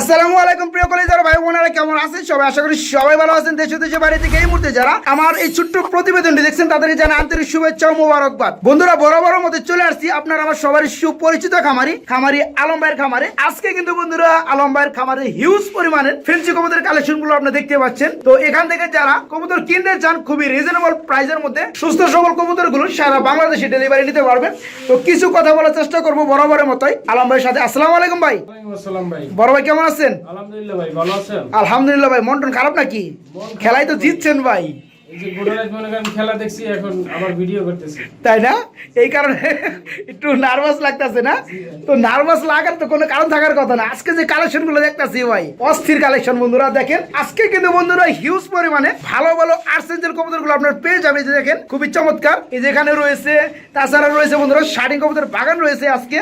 আসসালামু আলাইকুম প্রিয় কলেজার ভাই বোনেরা কেমন আছেন? সবাই আশা করি সবাই ভালো আছেন। দেশ দেশে বাড়ি থেকে এই মুহূর্তে যারা আমার এই ছোট্ট প্রতিবেদনটি দেখছেন তাদেরকে জানা আন্তরিক শুভেচ্ছা ও মোবারকবাদ। বন্ধুরা বড় বড় মধ্যে চলে আসছি আপনার আমার সবার সুপরিচিত খামারি খামারি আলম ভাইয়ের খামারে। আজকে কিন্তু বন্ধুরা আলম ভাইয়ের খামারে হিউজ পরিমাণের ফেন্সি কবুতরের কালেকশনগুলো আপনি দেখতে পাচ্ছেন। তো এখান থেকে যারা কবুতর কিনতে চান খুবই রিজনেবল প্রাইসের মধ্যে সুস্থ সবল কবুতরগুলো সারা বাংলাদেশে ডেলিভারি নিতে পারবেন। তো কিছু কথা বলার চেষ্টা করব বরাবরের মতোই আলম ভাইয়ের সাথে। আসসালামু আলাইকুম ভাই। ভাই। বড় ভাই কেমন আছেন? আলহামদুলিল্লাহ ভাই ভালো আছেন? আলহামদুলিল্লাহ ভাই মন্টন খারাপ নাকি? খেলাই তো জিতছেন ভাই। এই যে গোটারাজ করেন খেলা দেখছি এখন আবার ভিডিও করতেছি। তাই না? এই কারণে একটু নার্ভাস লাগতেছে না? তো নার্ভাস লাগার তো কোনো কারণ থাকার কথা না। আজকে যে কালেকশনগুলো দেখতেছি ভাই অস্থির কালেকশন বন্ধুরা দেখেন আজকে কিন্তু বন্ধুরা হিউজ পরিমাণে ভালো ভালো আর্সেঞ্জেল কবুতরগুলো আপনার পেয়ে যাবে যে দেখেন খুবই চমৎকার। এই যেখানে রয়েছে তাছাড়া রয়েছে বন্ধুরা শাড়ি কবুতর বাগান রয়েছে আজকে।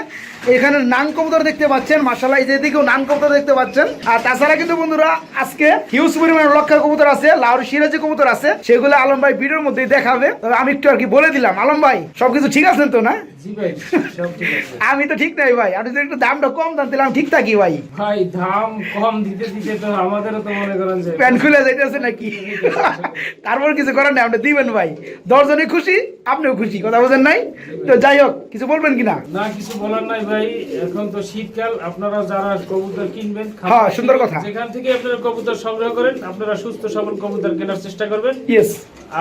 এখানে নান কবুতর দেখতে পাচ্ছেন মাসাল্লাহ এই যে দিকেও নান কবুতর দেখতে পাচ্ছেন। আর তাছাড়া কিন্তু বন্ধুরা আজকে হিউজ পরিমাণে লক্ষা কবুতর আছে লাউর সিরাজি কবুতর আছে সেগুলো আলম ভাই ভিডিওর মধ্যে দেখাবে। তবে আমি একটু আর কি বলে দিলাম। আলম ভাই সবকিছু ঠিক আছেন তো না? আমি তো ঠিক নাই ভাই। আপনি একটু দামটা কম দাম দিলাম ঠিক থাকি ভাই। ভাই দাম কম দিতে দিতে তো আমাদেরও তো মনে করেন যে প্যান খুলে যাইতেছে নাকি? তারপর কিছু করার নেই আপনি দিবেন ভাই। দশজনই খুশি আপনিও খুশি কথা বোঝেন নাই? তো যাই হোক কিছু বলবেন কিনা? না কিছু বলার নাই ভাই। এখন তো শীতকাল আপনারা যারা কবুতর কিনবেন হ্যাঁ, সুন্দর কথা। যেখান থেকে আপনারা কবুতর সংগ্রহ করেন আপনারা সুস্থ সবল কবুতর কেনার চেষ্টা করবেন। ইয়েস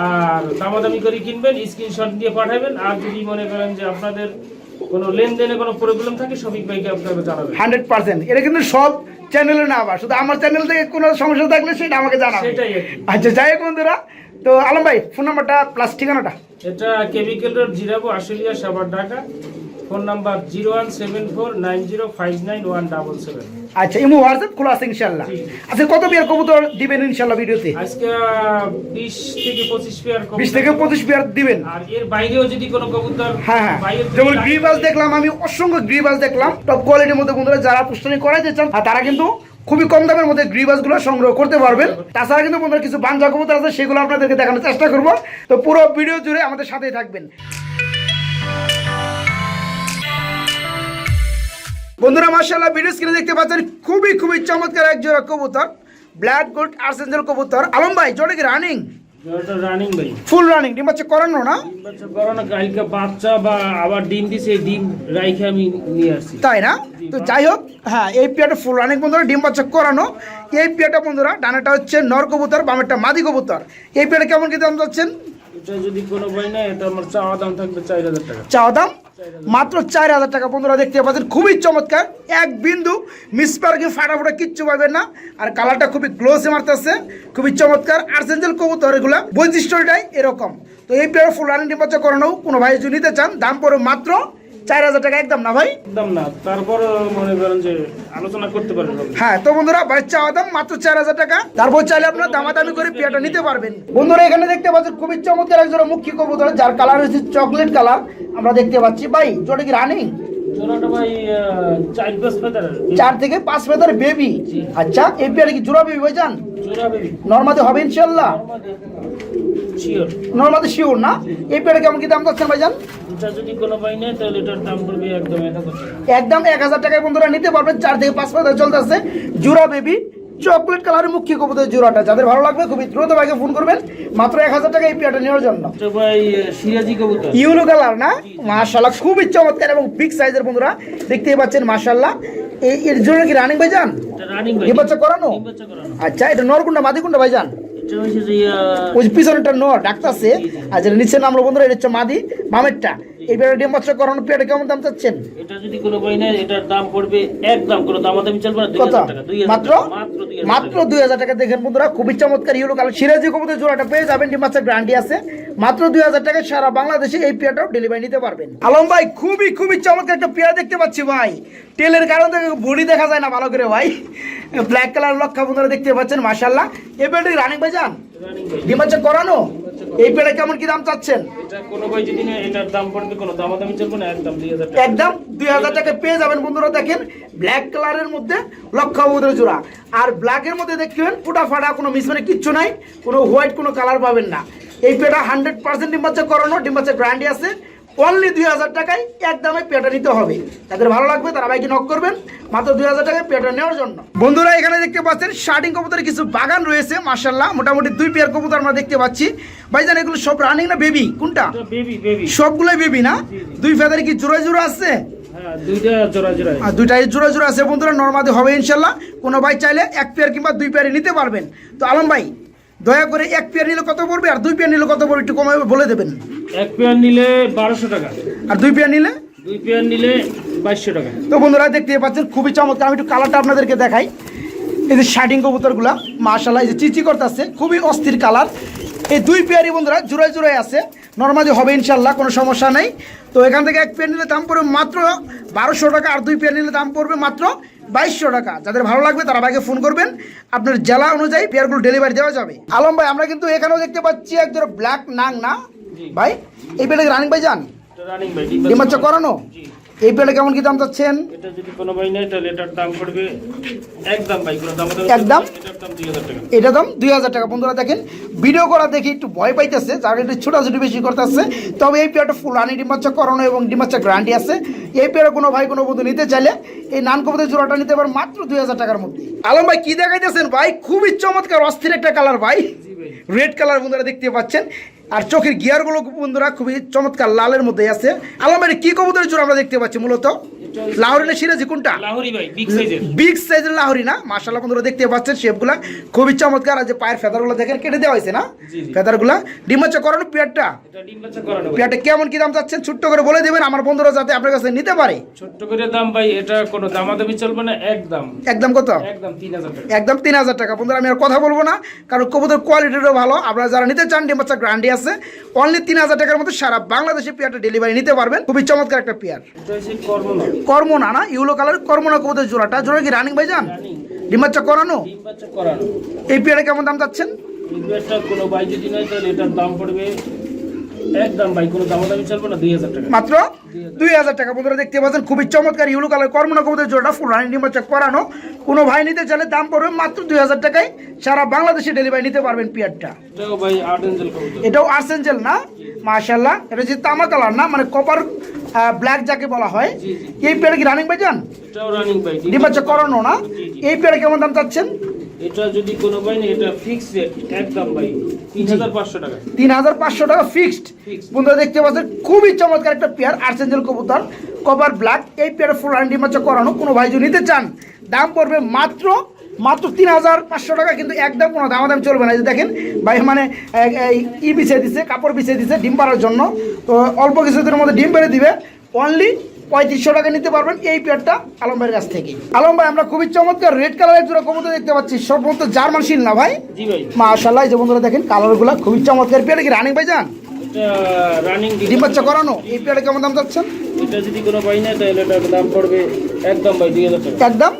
আর দামাদামি করে কিনবেন স্ক্রিনশট দিয়ে পাঠাবেন। আর যদি মনে করেন যে আপনাদের কোনো লেনদেনে কোনো প্রবলেম থাকে সবিক ভাইকে আপনারা জানাবেন। Hundred percent. এটা কিন্তু সব চ্যানেলে না আবার। শুধু আমার চ্যানেল থেকে কোনো সমস্যা থাকলে সেটা আমাকে জানাবে সেটাই আর কি। আচ্ছা যাই হোক বন্ধুরা। তো আলম ভাই ফোন নাম্বারটা প্লাস ঠিকানাটা। এটা chemical road Zirabo Ashulia Savar Dhaka. Phone number zero one seven four nine zero five nine one double seven. আচ্ছা ইমো হোয়াটসঅ্যাপ খোলা আছে ইনশাল্লাহ। আচ্ছা কত বিয়ার কবুতর দিবেন ইনশাল্লাহ ভিডিওতে? আজকে বিশ থেকে পঁচিশ পেয়ার বিশ থেকে পঁচিশ বিয়ার দিবেন। আর এর বাইরেও যদি কোনো কবুতর হ্যাঁ হ্যাঁ। যেমন গ্রিবাস দেখলাম আমি অসংখ্য গ্রিবাস দেখলাম। টপ কোয়ালিটির মধ্যে বন্ধুরা যারা পুষ্টানি করাইতে চান আর তারা কিন্তু খুবই কম দামের মধ্যে গ্রিবাসগুলো সংগ্রহ করতে পারবেন। তাছাড়া কিন্তু বন্ধুরা কিছু বাঞ্জা কবুতর আছে সেগুলো আপনাদেরকে দেখানোর চেষ্টা করব। তো পুরো ভিডিও জুড়ে আমাদের সাথেই থাকবেন। বন্ধুরা মার্শাল্লাহ ভিডিও স্ক্রিনে দেখতে পাচ্ছেন খুবই খুবই চমৎকার এক জোড়া কবুতর ব্ল্যাক গোল্ড আর্সেঞ্জেল কবুতর। আলম ভাই জোরে কি রানিং রানিং ভাই। ফুল রানিং ডিম করানো না? ডিম বাচ্চা করো কালকে বাচ্চা বা আবার ডিম দিছে ডিম রাইখে আমি নিয়ে আসছি। তাই না? তো যাই হোক হ্যাঁ এই পেয়ারটা ফুল রানিং বন্ধুরা ডিম বাচ্চা করানো। এই পেয়ারটা বন্ধুরা ডানাটা হচ্ছে নর কবুতর বামেরটা মাদি কবুতর। এই পেয়ারটা কেমন কি দাম যাচ্ছেন? এটা যদি কোনো বই না এটা আমার চাওয়া দাম থাকবে চার হাজার টাকা। চাওয়া দাম? মাত্র চার হাজার টাকা। বন্ধুরা দেখতে পাচ্ছেন, খুবই চমৎকার। এক বিন্দু মিস পার্কে ফাটাফাটা কিচ্ছু পাবেন না। আর কালারটা খুবই গ্লোসে মারতেছে, খুবই চমৎকার। আর্সেঞ্জেল কবুতর এগুলা, বৈশিষ্ট্যটাই এরকম। তো এই পেয়ার ফুল রানিং করানো কোনো ভাই যদি নিতে চান, দাম পড়ে মাত্র চার হাজার টাকা একদম না ভাই? দাম না। তারপর মনে করেন যে আলোচনা করতে পারেন হ্যাঁ তো বন্ধুরা ভাই চাওয়া দাম মাত্র চার হাজার টাকা। তারপর চাইলে আপনারা দামাদামি করে পেয়ারটা নিতে পারবেন। বন্ধুরা এখানে দেখতে পাচ্ছেন খুবই চমৎকার একজোড়া মুখী কবুতর যার কালার হচ্ছে চকলেট কালার আমরা দেখতে পাচ্ছি ভাই জোটা কি রানিং ভাই চার ফেদার থেকে পাঁচ মেটার বেবি আচ্ছা এই পেয়ারে কি জোড়া বেবি ভাইজান? জোড়া বেবি নর্মাদি হবে ইনশাল্লাহ শিওর নর্মাদি শিওর না? এই পেয়ারে কেমন কি দাম পাচ্ছেন ভাইজান? এটা যদি কোনো পাই না তাহলে এটার দাম পড়বে একদম একদম এক হাজার টাকায় বন্ধুরা নিতে পারবেন চার থেকে পাঁচ মেটার চলতেছে। জোড়া বেবি চকলেট কালারের মুখ্য কবুতর জোড়াটা যাদের ভালো লাগবে খুবই দ্রুত ভাইকে ফোন করবেন। মাত্র এক হাজার টাকা এই পেয়ারটা নেওয়ার জন্য। ভাই ইউলো কালার না? মাশাল্লাহ খুবই চমৎকার এবং বিগ সাইজের বন্ধুরা। দেখতেই পাচ্ছেন মাশাল্লাহ এই এর জন্য কি রানিং ভাই। বাচ্চা করানো? বাচ্চা করানো। আচ্ছা এটা নরকুন্ডা মাদিকুন্ডা ভাইজান? ওই পিছনেরটা পিছনেরটা নর আছে আর যেটা নিচে নামলো বন্ধুরা এটা হচ্ছে মাদি বামেরটা এইবারে ডিম বাচ্চা করানো পেয়ারটা কেমন দাম চাচ্ছেন? এটা যদি কোনো পাই না এটার দাম পড়বে একদম কোনো দামাদামি চলবে না কত? টাকা মাত্র? মাত্র দুই হাজার টাকা। দেখেন বন্ধুরা খুবই চমৎকার ইউরো কালার। সিরাজি কবুতর জোড়াটা পেয়ে যাবেন ডিম বাচ্চার গ্যারান্টি আছে। মাত্র দুই হাজার টাকা সারা বাংলাদেশে এই পেয়ারটাও ডেলিভারি নিতে পারবেন। আলম ভাই খুবই খুবই চমৎকার একটা পেয়ার দেখতে পাচ্ছি ভাই। টেলের কারণ বডি দেখা যায় না ভালো করে ভাই। ব্ল্যাক কালার লক্ষা বন্ধুরা দেখতে পাচ্ছেন মাশাল্লাহ এই পেয়ারটি রানিং ভাই যান। রানিং ডিম করানো? এই পেড়ে কেমন কি দাম চাচ্ছেন? এটা কোনো ভাই যদি না এটার দাম পড়বে কোনো দামাদামি চলবে না একদম দুই হাজার টাকা। একদম পেয়ে যাবেন বন্ধুরা দেখেন ব্ল্যাক কালারের মধ্যে লক্ষ উদের জোড়া। আর ব্ল্যাকের মধ্যে দেখবেন ফুটা ফাটা কোনো মিসমানে কিচ্ছু নাই কোনো হোয়াইট কোনো কালার পাবেন না। এই পেটা হান্ড্রেড পার্সেন্ট ডিম বাচ্চা করানো ডিম গ্রান্ডি গ্যারান্টি আছে। অনলি দুই হাজার টাকায় এক দামে পেয়ারটা নিতে হবে। তাদের ভালো লাগবে তারা বাইকে নক করবেন। মাত্র দুই হাজার টাকায় পেটা নেওয়ার জন্য। বন্ধুরা এখানে দেখতে পাচ্ছেন শার্টিং কবুতরের কিছু বাগান রয়েছে মার্শাল্লাহ মোটামুটি দুই পেয়ার কবুতর আমরা দেখতে পাচ্ছি। ভাই ভাইজান এগুলো সব রানিং না বেবি কোনটা? সবগুলোই বেবি না? দুই ফেদারে কি জোড়া জোড়া আছে? হ্যাঁ দুইটাই জোড়া জোড়া আছে। বন্ধুরা নর্মাদি হবে ইনশাল্লাহ কোনো ভাই চাইলে এক পেয়ার কিংবা দুই পেয়ারে নিতে পারবেন। তো আলম ভাই দয়া করে এক পেয়ার নিলে কত পড়বে আর দুই পেয়ার নিলে কত পড়বে একটু কমাবে বলে দেবেন। এক পেয়ার নিলে বারোশো টাকা। আর দুই পেয়ার নিলে? দুই পেয়ার নিলে বাইশশো টাকা। তো বন্ধুরা দেখতে পাচ্ছেন খুবই চমৎকার। আমি একটু কালারটা আপনাদেরকে দেখাই। এই যে শার্টিং কবুতরগুলা মাশাল্লাহ এই যে চিচি করতেছে খুবই অস্থির কালার। এই দুই পেয়ারই বন্ধুরা জোড়ায় জোড়ায় আছে। নর্মালি হবে ইনশাল্লাহ কোনো সমস্যা নেই। তো এখান থেকে এক পেয়ার নিলে দাম পড়বে মাত্র বারোশো টাকা আর দুই পেয়ার নিলে দাম পড়বে মাত্র বাইশশো টাকা। যাদের ভালো লাগবে তারা ভাইকে ফোন করবেন। আপনার জেলা অনুযায়ী পেয়ারগুলো ডেলিভারি দেওয়া যাবে। আলম ভাই আমরা কিন্তু এখানেও দেখতে পাচ্ছি একজন ব্ল্যাক নাং না? ভাই এই পেটে রানিং ভাই যান ভাই করানো। এই পেয়ারটা কেমন কি দাম চাচ্ছেন? এটা যদি কোনো ভাই নেয় তাহলে এটার দাম পড়বে একদম ভাই কোনো দাম একদম? দুই হাজার টাকা। এটা দাম দুই হাজার টাকা। বন্ধুরা দেখেন ভিডিও করা দেখে একটু ভয় পাইতেছে যারা একটু ছোটাছুটি বেশি করতেছে। তবে এই পেয়ারটা ফুল রানি ডিমাচ্চা করানো এবং ডিমাচ্চা গ্যারান্টি আছে। এই পেয়ারে কোনো ভাই কোনো বন্ধু নিতে চাইলে এই নান জোড়াটা নিতে পারে মাত্র দুই হাজার টাকার মধ্যে। আলম ভাই কি দেখাইতেছেন ভাই? খুবই চমৎকার অস্থির একটা কালার ভাই। রেড কালার বন্ধুরা দেখতে পাচ্ছেন। আর চোখের গিয়ারগুলো বন্ধুরা খুবই চমৎকার, লালের মধ্যে আছে। আলমের কি কবুতরের জন্য আমরা দেখতে পাচ্ছি মূলত? লাহোরি না সিরাজি কোনটা? লাহোরি ভাই বিগ সাইজের বিগ সাইজের লাহরি না? মাশাআল্লাহ বন্ধুরা দেখতে পাচ্ছেন শেপগুলা খুবই চমৎকার আর যে পায়ের ফেদারগুলো দেখেন কেটে দেওয়া হয়েছে না। ফেদারগুলা পেয়ারটা? ডিম বাচ্চা করানো পেয়ারটা কেমন কি দাম চাচ্ছেন? ছোট্ট করে বলে দেবেন আমার বন্ধুরা যাতে আপনার কাছে নিতে পারে। ছোট্ট করে দাম ভাই এটা কোনো দামাদামি চলবে না একদম একদম কত? একদম তিন হাজার টাকা। একদম টাকা। বন্ধুরা আমি আর কথা বলব না কারণ কবুতর কোয়ালিটিটাও ভালো। আপনারা যারা নিতে চান ডিমাচ্চা গ্রান্ডি আছে। অনলি তিন হাজার টাকার মধ্যে সারা বাংলাদেশে পেয়ারটা ডেলিভারি নিতে পারবেন। খুবই চমৎকার একটা পেয়ার। এটা হচ্ছে কর্মনা কর্মনা না ইউলো কালার কর্মনা কবুতর জোড়াটা? জোড়া কি রানিং ভাই যান ডিম বাচ্চা করানো? এই পেয়ারে কেমন দাম চাচ্ছেন? মাত্র দুই হাজার টাকা। বন্ধুরা দেখতে পাচ্ছেন খুবই চমৎকার ইউলো কালার কর্মনা কবুতর জোড়া ফুল রানি করানো। কোনো ভাই নিতে চাইলে দাম পড়বে মাত্র দুই হাজার টাকায়। সারা বাংলাদেশে ডেলিভারি নিতে পারবেন পিয়ারটা। এটাও আর্সেঞ্জেল না? মাশাল্লাহ এটা হচ্ছে তামা কালার না মানে কপার ব্ল্যাক যাকে বলা হয়। এই পেয়ারে কি রানিং ভাই যান? ডিম্বাচক করানো না। এই পেয়ারে কেমন দাম চাচ্ছেন? এটা যদি কোনো ভাই নেই এটা ফিক্স রেট একদম ভাই। তিন হাজার পাঁচশো টাকা। তিন হাজার পাঁচশো টাকা ফিক্সড বন্ধুরা দেখতে পাচ্ছেন খুবই চমৎকার একটা পেয়ার আর্সেঞ্জেল কবুতর কভার ব্ল্যাক এই পেয়ার ফুল হ্যান্ডি মাছ করানো কোনো ভাই যদি নিতে চান। দাম পড়বে মাত্র মাত্র তিন হাজার পাঁচশো টাকা কিন্তু একদম কোনো দামাদাম চলবে না। যে দেখেন ভাই মানে ই বিছিয়ে দিছে কাপড় বিছিয়ে দিছে ডিম পাড়ার জন্য। তো অল্প কিছুদিনের মধ্যে ডিম পেড়ে দিবে। অনলি পঁয়ত্রিশশো টাকা নিতে পারবেন এই পেয়ারটা আলম ভাইয়ের কাছ থেকে। আলম ভাই আমরা খুবই চমৎকার রেড কালারের জোড়া কবুতর দেখতে পাচ্ছি। সব সম্ভবত জার্মান শিল না ভাই? মাশাল্লাহ এই যে বন্ধুরা দেখেন কালারগুলো খুবই চমৎকার। পেয়ারে কি রানিং ভাই যান রানিং ডিম বাচ্চা করানো? এই পেয়ারে কেমন দাম চাচ্ছেন? এটা যদি কোনো ভাই নেয় তাহলে দাম পড়বে একদম ভাই দুই হাজার টাকা। একদম?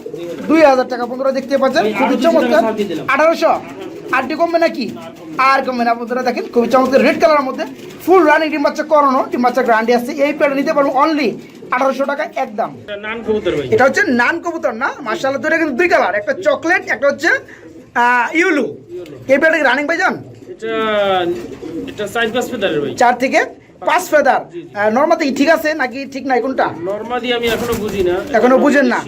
দুই হাজার টাকা বন্ধুরা দেখতে পাচ্ছেন খুবই চমৎকার। আঠারোশো। আরটি কমবে নাকি? আর কমবে না বন্ধুরা দেখেন খুবই চমৎকার রেড কালারের মধ্যে ফুল রানিং ডিম বাচ্চা করানো ডিম বাচ্চা গ্রান্ডি আছে। এই পেয়ারে নিতে পারব অনলি আঠারোশো টাকা একদম। এটা হচ্ছে নান কবুতর না? মার্শাল্লাহ দুটো কিন্তু দুই কালার একটা চকলেট একটা হচ্ছে ইউলু এই পেয়ারে রানিং ভাই। যান চার থেকে পাঁচ ফেদার। নর্মাতে ঠিক আছে নাকি ঠিক নাই কোনটা? নর্মালি আমি এখনও বুঝি না। এখনও বুঝেন না।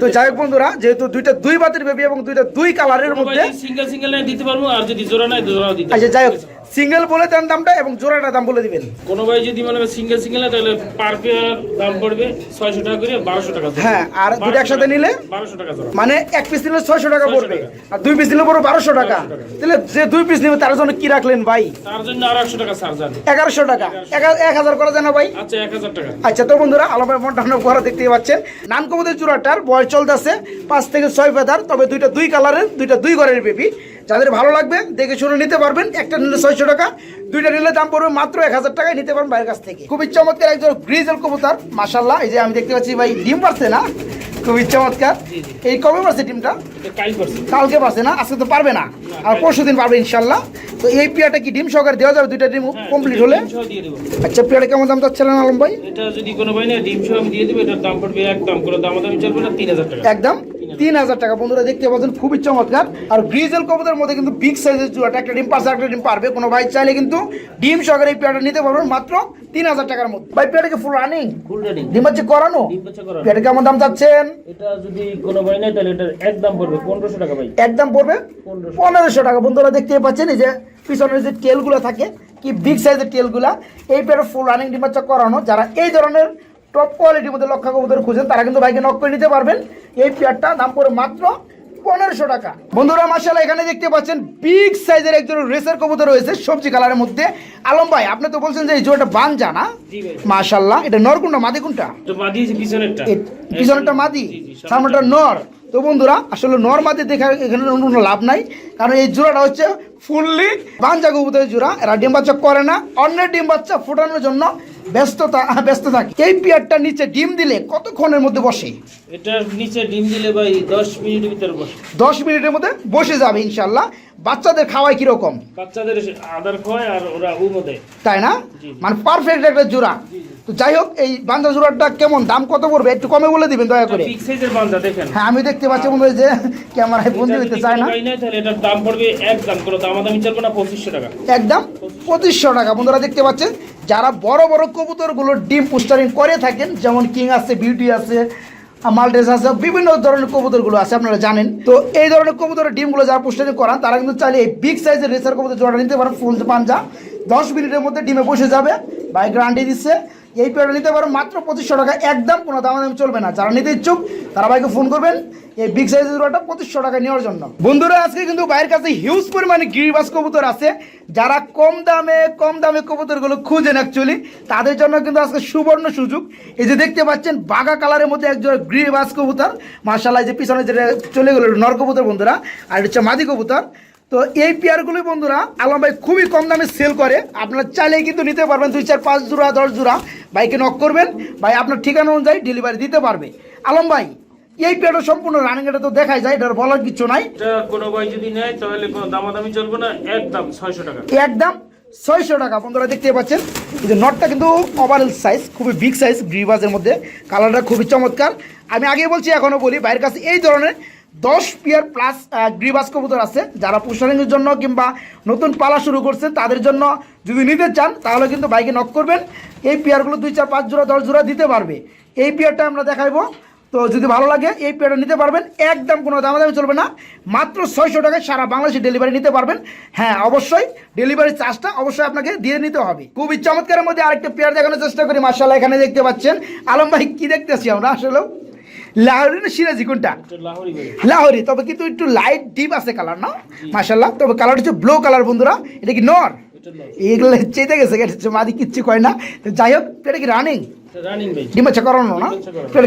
তো যাই হোক বন্ধুরা যেহেতু দুইটা দুই বাতের বেবি এবং দুইটা দুই কালারের মধ্যে সিঙ্গেল সিঙ্গেল দিতে পারব আর যদি জোড়া নাই জোড়াও দিতে আচ্ছা। যাই হোক। সিঙ্গেল বলে দেন দামটা এবং জোড়াটা দাম বলে দিবেন। কোনো ভাই যদি মনে সিঙ্গেল সিঙ্গেল তাহলে পার পেয়ার দাম পড়বে ছয়শো টাকা করে বারোশো টাকা হ্যাঁ, আর দুটো একসাথে নিলে? বারোশো টাকা জোড়া। মানে এক পিস নিলে ছয়শো টাকা পড়বে আর দুই পিস নিলে পড়বে বারোশো টাকা। 1200 টাকা। তাহলে যে দুই পিস নেবে তার জন্য কি রাখলেন ভাই? তার জন্য আর টাকা ছাড় যাবে এগারোশো টাকা। এগা- এক হাজার করা যায় না ভাই? আচ্ছা এক হাজার টাকা। আচ্ছা তো বন্ধুরা আলমের মন্টানো ঘরে দেখতেই পাচ্ছেন। নান কবুদের চূড়াটার বয়স চলতেছে পাঁচ থেকে ছয় ফেদার তবে দুইটা দুই কালারের দুইটা দুই ঘরের বেবি যাদের ভালো লাগবে দেখে শুনে নিতে পারবেন। একটা নিলে ছয়শো টাকা দুইটা নিলে দাম পড়বে মাত্র এক হাজার টাকায় নিতে পারবেন বাইরের কাছ থেকে। খুবই চমৎকার একজন গ্রিজেল কবুতর মাসাল্লাহ এই যে আমি দেখতে পাচ্ছি ভাই ডিম পারছে না? খুবই চমৎকার। এই কবে পারছে ডিমটা? কালকে পারছে না? আজকে তো পারবে না। আর পরশু দিন পারবে ইনশাল্লাহ তো এই পিয়াটা কি ডিম সহকারে দেওয়া যাবে? দুইটা ডিম হ্যাঁ, কমপ্লিট হলে? দিয়ে দেবো। আচ্ছা পিয়াটা কেমন দাম চাচ্ছিলেন আলম ভাই? এটা যদি কোনো ভাই না ডিম সহ দিয়ে দেবো। এটার দাম পড়বে একদম কোনো দাম দামি চলবে না তিন হাজার টাকা। একদম? তিন হাজার টাকা। বন্ধুরা দেখতে পাচ্ছেন খুবই চমৎকার। আর গ্রিজেল কবুতরের মধ্যে কিন্তু বিগ সাইজের জোড়াটা একটা ডিম পাশে একটা ডিম পারবে কোনো ভাই চাইলে কিন্তু ডিম সহকারে এই পেয়ারটা নিতে পারবেন মাত্র তিন হাজার টাকার মধ্যে। ভাই পেয়ারটাকে ফুল রানিং ফুল রেডিং ডিম হচ্ছে করানো? পেয়ারটা কেমন দাম চাচ্ছেন? এটা যদি কোনো ভাই নাই তাহলে এটার একদম পড়বে পনেরোশো টাকা ভাই। একদম পড়বে? পনেরোশো। টাকা। বন্ধুরা দেখতে পাচ্ছেন এই যে পিছনের যে টেলগুলো থাকে কি বিগ সাইজের টেলগুলা এই পেয়ারের ফুল রানিং ডিম বাচ্চা করানো। যারা এই ধরনের টপ কোয়ালিটির মধ্যে লক্ষা কবুতর খুঁজেন তারা কিন্তু ভাইকে নক করে নিতে পারবেন। এই পেয়ারটা দাম পড়ে মাত্র পনেরোশো টাকা। বন্ধুরা মার্শাল্লাহ এখানে দেখতে পাচ্ছেন বিগ সাইজের একজন রেসার কবুতর রয়েছে সবজি কালারের মধ্যে। আলম ভাই আপনি তো বলছেন যে এই জোড়াটা বানজা না? মাশাল্লাহ এটা নরকুন্ডা মাদি কোনটা? পিছনেরটা। মাদি সামনেটা নর। তো বন্ধুরা আসলে নর মাদি দেখা এখানে কোনো লাভ নাই কারণ এই জোড়াটা হচ্ছে ফুললি বাঞ্জা কবুতরের জোড়া। এরা ডিম বাচ্চা করে না অন্যের ডিম বাচ্চা ফোটানোর জন্য ব্যস্ততা ব্যস্ত থাকে এই পিয়ারটা নিচে ডিম দিলে কতক্ষণের মধ্যে বসে? এটার নিচে ডিম দিলে ভাই দশ মিনিটের ভিতরে বসে। দশ মিনিটের মধ্যে বসে যাবে ইনশাল্লাহ বাচ্চাদের খাওয়াই কীরকম? বাচ্চাদের আদার খাওয়ায় আর ওরা উমো দেয়। তাই না? মানে পারফেক্ট একটা জোড়া। তো যাই হোক এই বাঞ্জা জোড়াটা কেমন? দাম কত পড়বে? একটু কমে বলে দিবেন দয়া করে। বিগ সাইজের বান্ধা দেখেন। হ্যাঁ আমি দেখতে পাচ্ছি মনে হয় যে ক্যামেরায় বন্দি হইতে চায় না। তাহলে এটার দাম পড়বে একদম কোনো দামাদামি চলবে না পঁচিশশো টাকা। একদম পঁচিশশো টাকা। বন্ধুরা দেখতে পাচ্ছেন যারা বড় বড় কবুতরগুলো ডিম পোস্টারিং করে থাকেন, যেমন কিং আছে, বিউটি আছে মালডেস আছে, বিভিন্ন ধরনের কবুতরগুলো আছে, আপনারা জানেন। তো এই ধরনের কবুতরের ডিমগুলো যারা পোস্টারিং করান, তারা কিন্তু চাইলে এই বিগ সাইজের রেসার কবুতর জোড়া নিতে পারেন, ফুল পাঞ্জা। দশ মিনিটের মধ্যে ডিমে বসে যাবে। বাইক গ্যারান্টি দিচ্ছে। এই পেয়ারটা নিতে পারেন মাত্র পঁচিশশো টাকা। একদম কোনো দামাদামি চলবে না। যারা নিতে ইচ্ছুক তারা ভাইকে ফোন করবেন। এই বিগ সাইজের জোড়াটা পঁচিশশো টাকা নেওয়ার জন্য। বন্ধুরা, আজকে কিন্তু বাইরের কাছে হিউজ পরিমাণে গিরিবাস কবুতর আছে। যারা কম দামে কম দামে কবুতরগুলো খুঁজেন অ্যাকচুয়ালি তাদের জন্য কিন্তু আজকে সুবর্ণ সুযোগ। এই যে দেখতে পাচ্ছেন, বাঘা কালারের মধ্যে একজন গিরিবাস কবুতর। মার্শাল্লাহ যে পিছনে যেটা চলে গেল নর কবুতর বন্ধুরা, আর এটা হচ্ছে মাদি কবুতর। তো এই পেয়ারগুলোই বন্ধুরা আলম ভাই খুবই কম দামে সেল করে। আপনারা চাইলেই কিন্তু নিতে পারবেন দুই চার পাঁচ জোড়া দশ জোড়া। বাইকে নক করবেন ভাই আপনার ঠিকানা অনুযায়ী ডেলিভারি দিতে পারবে। আলম ভাই এই পেয়ারটা সম্পূর্ণ রানিং এটা তো দেখাই যায় এটার বলার কিছু নাই। কোনো ভাই যদি নেয় তাহলে কোনো দামাদামি চলবে না একদম ছয়শো টাকা। একদম ছয়শো টাকা। বন্ধুরা দেখতে পাচ্ছেন কিন্তু নটটা কিন্তু ওভারঅল সাইজ খুবই বিগ সাইজ গ্রিবাজের মধ্যে। কালারটা খুবই চমৎকার। আমি আগে বলছি এখনও বলি বাইরের কাছে এই ধরনের দশ পিয়ার প্লাস গ্রিবাস কবুতর আছে। যারা পুষারিংয়ের জন্য কিংবা নতুন পালা শুরু করছেন তাদের জন্য যদি নিতে চান, তাহলে কিন্তু বাইকে নক করবেন। এই পেয়ারগুলো দুই, চার, পাঁচ জোড়া, দশ জোড়া দিতে পারবে। এই পেয়ারটা আমরা দেখাইবো। তো যদি ভালো লাগে, এই পেয়ারটা নিতে পারবেন। একদম কোনো দামাদামি চলবে না। মাত্র ছয়শো টাকায় সারা বাংলাদেশে ডেলিভারি নিতে পারবেন। হ্যাঁ অবশ্যই ডেলিভারি চার্জটা অবশ্যই আপনাকে দিয়ে নিতে হবে। খুবই চমৎকারের মধ্যে আরেকটা পেয়ার দেখানোর চেষ্টা করি। মার্শাল্লাহ এখানে দেখতে পাচ্ছেন। আলম ভাই, কি দেখতেছি আমরা আসলেও? লাহোরি না সিরাজি কোনটা? লাহরি। তবে কিন্তু একটু লাইট ডিপ আছে কালার না? মাশাল্লাহ তবে কালার হচ্ছে ব্লু কালার বন্ধুরা। এটা কি নর? এগুলো চেতে গেছে মাদি কিচ্ছু কয় না। তো যাই হোক এটা কি রানিং ডিম বাচ্চা করানো না?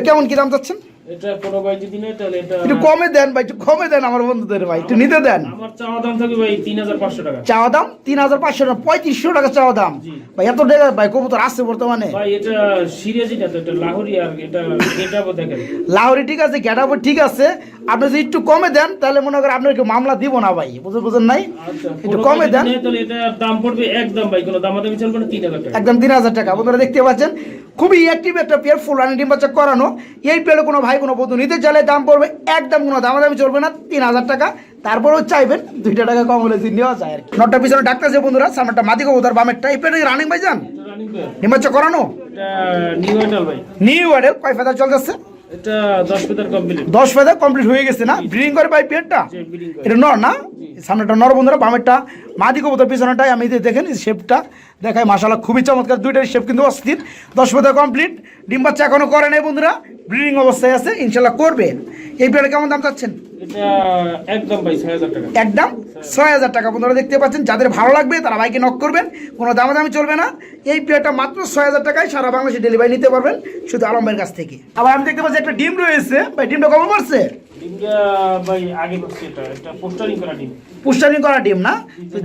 কেমন কি দাম চাচ্ছেন? এটা কোনো ভাই যদি নেয় তাহলে এটা একটু কমে দেন ভাই একটু কমে দেন আমার বন্ধুদের ভাই একটু নিতে দেন। আমার চাওয়া দাম থাকবে ভাই তিন হাজার পাঁচশো টাকা। চাওয়া দাম টাকা পঁয়ত্রিশশো টাকা চাওয়া দাম। ভাই এত টাকা ভাই কবুতর আসছে বর্তমানে। ভাই এটা সিরিয়াসই না তো এটা লাহোরি আর এটা গেটাবো দেখেন। লাহোরি ঠিক আছে ঠিক আছে আপনি যদি একটু কমে দেন তাহলে মনে করেন আপনাকে মামলা দিব না ভাই। বুঝতে বুঝেন নাই? আচ্ছা একটু কমে দেন। দাম পড়বে একদম ভাই কোনো দামাদামি চলবে না তিন হাজার টাকা। একদম তিন হাজার টাকা। বন্ধুরা দেখতে পাচ্ছেন? খুবই অ্যাক্টিভ একটা পেয়ার ফুল রানি ডিম বাচ্চা করানো। এই পেয়ারে কোনো ভাই কোনো বন্ধু নিতে চাইলে দাম পড়বে একদম কোনো দামাদামি চলবে না তিন হাজার টাকা। তারপরেও চাইবেন দুইটা টাকা কম হলে নেওয়া যায় আর কি। নটটা পিছনে ডাকতেছে বন্ধুরা সামনেটা মাদি কবুতর বামেরটা। এই পেয়ারে রানিং ভাই যান এটা রানিং ভাই ডিম বাচ্চা করানো? নিউ ওয়ার্ডের কয় ফেদার চলতেছে? এটা কমপ্লিট দশ ফেদার কমপ্লিট হয়ে গেছে না? ব্রিডিং করে ভাই এটা নর না? সামনেটা নর বন্ধুরা বামেরটা। মাদি কবুতর পিছনেটাই আমি এই যে দেখেন শেপটা দেখায়। খুবই চমৎকার। দুইটার শেপ কিন্তু অস্থির। ফেদার কমপ্লিট ডিম বাচ্চা এখনও করে নাই বন্ধুরা। ব্রিডিং অবস্থায় আছে করবে। এই পেয়ারে কেমন দাম চাচ্ছেন? একদম ছয় হাজার টাকা। একদম? ছয় হাজার। টাকা বন্ধুরা দেখতে পাচ্ছেন। যাদের ভালো লাগবে তারা বাইকে নক করবেন। কোনো দামাদামি চলবে না। এই পেয়ারটা মাত্র ছয় হাজার টাকায় সারা বাংলাদেশে ডেলিভারি নিতে পারবেন শুধু আলমের কাছ থেকে। আবার আমি দেখতে পাচ্ছি একটা ডিম রয়েছে। ভাই ডিমটা কবে মারছে ভাই আগে এটা। এটা পোস্টারিং করা ডিম। পুষ্টারিং করা ডিম না?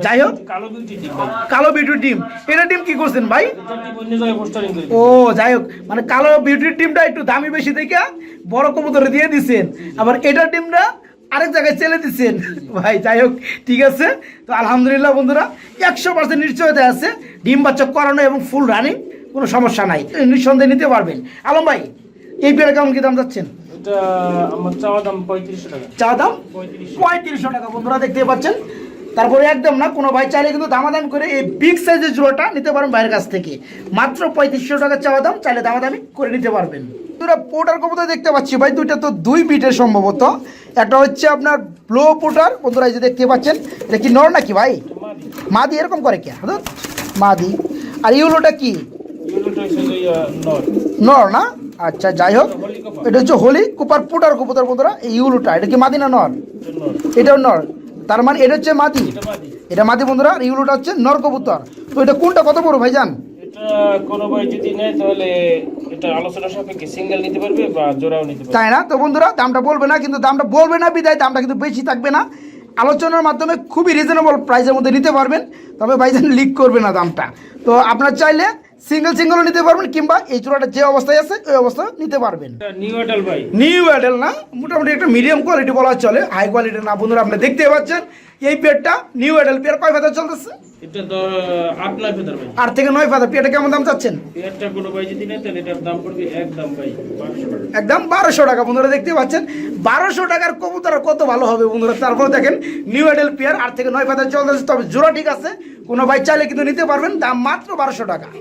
যাই হোক। কালো বিউটি ডিম কালো বিউটির ডিম। এটা ডিম কি করছেন ভাই? এটা ডিম অন্য জায়গায় পোস্টারিং করে ও যাই হোক। মানে কালো বিউটির ডিমটা একটু দামি বেশি দেখে বড় কবুতরে দিয়ে দিছেন। আবার এটার ডিমটা আরেক জায়গায় চেলে দিচ্ছেন ভাই যাই হোক ঠিক আছে। তো আলহামদুলিল্লাহ বন্ধুরা একশো পার্সেন্ট নিশ্চয়তা আছে। ডিম বাচ্চা করানো এবং ফুল রানিং কোনো সমস্যা নাই। নিঃসন্দেহে নিতে পারবেন। আলম ভাই এই পেয়ারা কেমন কি দাম যাচ্ছেন? চা দাম পঁয়ত্রিশশো টাকা। বন্ধুরা দেখতে পাচ্ছেন। তারপরে একদম না কোনো ভাই চাইলে কিন্তু দামাদামি করে এই বিগ সাইজের জোড়াটা নিতে পারেন বাইরের কাছ থেকে। মাত্র পঁয়ত্রিশশো টাকা চাওয়া দাম চাইলে দামাদামি করে নিতে পারবেন। বন্ধুরা পোটার কবুতর দেখতে পাচ্ছি ভাই দুইটা তো দুই বিটের সম্ভবত। একটা হচ্ছে আপনার ব্লো পোটার বন্ধুরা এই যে দেখতে পাচ্ছেন এটা কি নর নাকি ভাই? মাদি। মাদি এরকম করে কে? মাদি। আর ইউলোটা কি? নর। না? আচ্ছা যাই হোক। এটা হচ্ছে হোলি কুপার পোটার কবুতর বন্ধুরা এই ইউলোটা এটা কি মাদি না নর? এটাও নর। তার মানে এটা হচ্ছে মাদি। এটা মাদি। বন্ধুরা আর ইউলোটা হচ্ছে নর কবুতর। তো এটা কোনটা কত বড় ভাইজান? তাই না? তো বন্ধুরা দামটা বলবে না কিন্তু দামটা বলবে না বিদায়। দামটা কিন্তু বেশি থাকবে না। আলোচনার মাধ্যমে খুবই রিজনেবল প্রাইসের মধ্যে নিতে পারবেন তবে ভাইজান লিক করবে না দামটা। তো আপনার চাইলে সিঙ্গেল সিঙ্গেলও নিতে পারবেন কিংবা এই চূড়াটা যে অবস্থায় আছে ওই অবস্থা নিতে পারবেন। নিউ অ্যাডেল না মোটামুটি একটা মিডিয়াম কোয়ালিটি বলা চলে হাই কোয়ালিটি না। বন্ধুরা আপনি দেখতে পাচ্ছেন এই পেয়ারটা নিউ অ্যাডেল পেয়ার কয় ভেতর চলতেছে? এটা তো আট নয় ফেদার ভাই। আট থেকে নয় ফেদার। পেয়ারটা কেমন দাম চাচ্ছেন? পেয়ারটা কোনো ভাই যদি নেয় তাহলে এটার দাম পড়বে এক ভাই একদম বারোশো টাকা বন্ধুরা দেখতে পাচ্ছেন। বারোশো টাকার কবুতর কত ভালো হবে বন্ধুরা? তারপর দেখেন নিউ এডেল পেয়ার আট থেকে নয় চলতেছে। তবে জোড়া ঠিক আছে কোনো ভাই চাইলে কিন্তু নিতে পারবেন দাম মাত্র বারোশো টাকা।